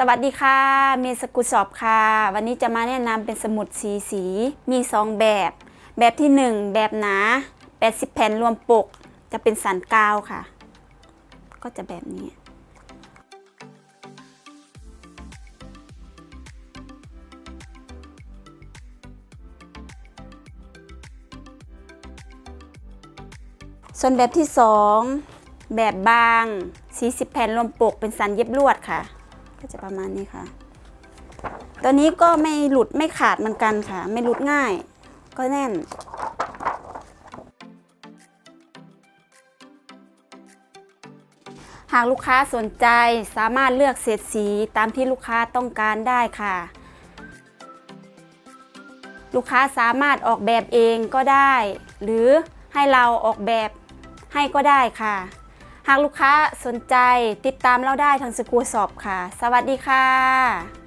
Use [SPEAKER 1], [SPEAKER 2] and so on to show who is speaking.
[SPEAKER 1] สวัสดีค่ะ เมสกุลสอบค่ะ วันนี้จะมาแนะนำเป็นสมุดสีสี มี 2 แบบ แบบที่ 1 แบบหนา 80 แผ่นรวมปก จะเป็นสันกาวค่ะ ก็จะแบบนี้ ส่วนแบบที่ 2 แบบบาง 40 แผ่นรวมปก เป็นสันเย็บลวดค่ะ ก็จะประมาณนี้ค่ะ ตัวนี้ก็ไม่หลุดไม่ขาดเหมือนกันค่ะ ไม่หลุดง่าย ก็แน่นหากลูกค้าสนใจสามารถเลือกเศษสีตามที่ลูกค้าต้องการได้ค่ะ ลูกค้าสามารถออกแบบเองก็ได้ หรือให้เราออกแบบให้ก็ได้ค่ะ หากลูกค้าสนใจติดตามเราได้ทางสกูสอบค่ะ สวัสดีค่ะ